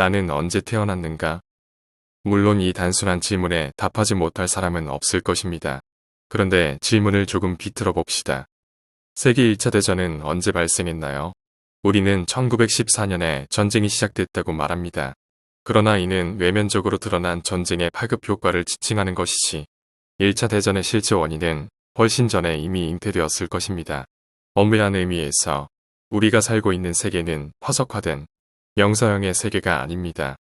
나는 언제 태어났는가? 물론 이 단순한 질문에 답하지 못할 사람은 없을 것입니다. 그런데 질문을 조금 비틀어 봅시다. 세계 1차 대전은 언제 발생했나요? 우리는 1914년에 전쟁이 시작됐다고 말합니다. 그러나 이는 외면적으로 드러난 전쟁의 파급 효과를 지칭하는 것이지 1차 대전의 실제 원인은 훨씬 전에 이미 잉태되었을 것입니다. 엄밀한 의미에서 우리가 살고 있는 세계는 화석화된 영서형의 세계가 아닙니다.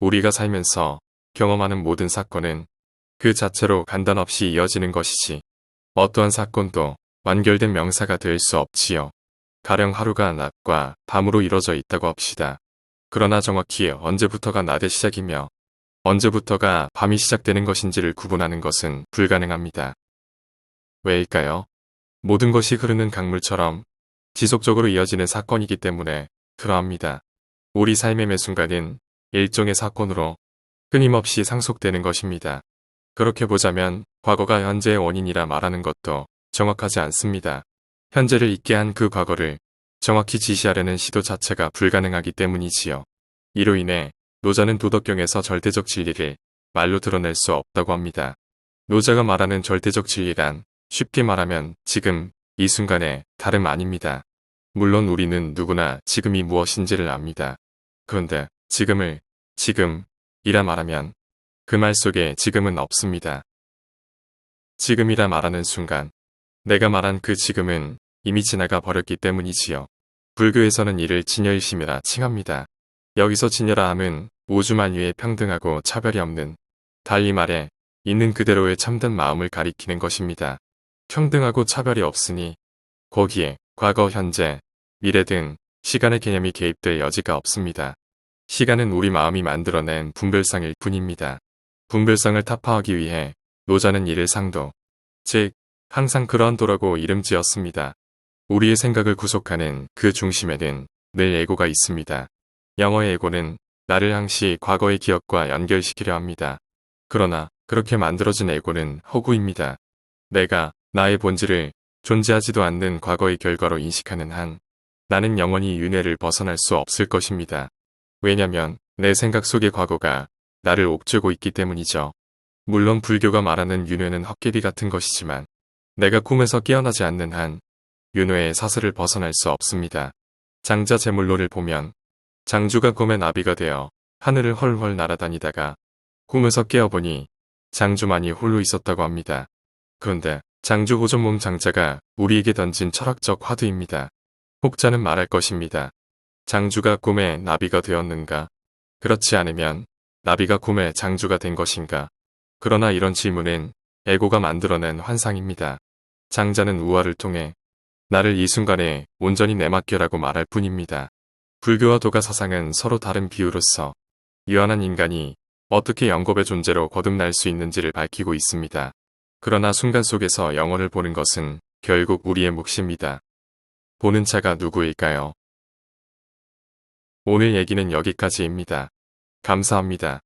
우리가 살면서 경험하는 모든 사건은 그 자체로 간단 없이 이어지는 것이지 어떠한 사건도 완결된 명사가 될 수 없지요. 가령 하루가 낮과 밤으로 이루어져 있다고 합시다. 그러나 정확히 언제부터가 낮의 시작이며 언제부터가 밤이 시작되는 것인지를 구분하는 것은 불가능합니다. 왜일까요? 모든 것이 흐르는 강물처럼 지속적으로 이어지는 사건이기 때문에 그러합니다. 우리 삶의 매 순간은 일종의 사건으로 끊임없이 상속되는 것입니다. 그렇게 보자면 과거가 현재의 원인이라 말하는 것도 정확하지 않습니다. 현재를 있게 한 그 과거를 정확히 지시하려는 시도 자체가 불가능하기 때문이지요. 이로 인해 노자는 도덕경에서 절대적 진리를 말로 드러낼 수 없다고 합니다. 노자가 말하는 절대적 진리란 쉽게 말하면 지금 이 순간에 다름 아닙니다. 물론 우리는 누구나 지금이 무엇인지를 압니다. 그런데 지금을 지금이라 말하면 그 말 속에 지금은 없습니다. 지금이라 말하는 순간 내가 말한 그 지금은 이미 지나가 버렸기 때문이지요. 불교에서는 이를 진여일심이라 칭합니다. 여기서 진여라 함은 우주만유의 평등하고 차별이 없는 달리 말해 있는 그대로의 참된 마음을 가리키는 것입니다. 평등하고 차별이 없으니 거기에 과거, 현재, 미래 등 시간의 개념이 개입될 여지가 없습니다. 시간은 우리 마음이 만들어낸 분별상일 뿐입니다. 분별상을 타파하기 위해 노자는 이를 상도, 즉 항상 그러한 도라고 이름 지었습니다. 우리의 생각을 구속하는 그 중심에는 늘 에고가 있습니다. 영어의 에고는 나를 항시 과거의 기억과 연결시키려 합니다. 그러나 그렇게 만들어진 에고는 허구입니다. 내가 나의 본질을 존재하지도 않는 과거의 결과로 인식하는 한 나는 영원히 윤회를 벗어날 수 없을 것입니다. 왜냐면 내 생각 속의 과거가 나를 옥죄고 있기 때문이죠. 물론 불교가 말하는 윤회는 헛개비 같은 것이지만 내가 꿈에서 깨어나지 않는 한 윤회의 사슬을 벗어날 수 없습니다. 장자 제물로를 보면 장주가 꿈의 나비가 되어 하늘을 헐헐 날아다니다가 꿈에서 깨어보니 장주만이 홀로 있었다고 합니다. 그런데 장주 호전몸 장자가 우리에게 던진 철학적 화두입니다. 혹자는 말할 것입니다. 장주가 꿈의 나비가 되었는가? 그렇지 않으면 나비가 꿈의 장주가 된 것인가? 그러나 이런 질문은 에고가 만들어낸 환상입니다. 장자는 우화를 통해 나를 이 순간에 온전히 내맡겨라고 말할 뿐입니다. 불교와 도가 사상은 서로 다른 비유로서 유한한 인간이 어떻게 영겁의 존재로 거듭날 수 있는지를 밝히고 있습니다. 그러나 순간 속에서 영혼을 보는 것은 결국 우리의 몫입니다. 보는 자가 누구일까요? 오늘 얘기는 여기까지입니다. 감사합니다.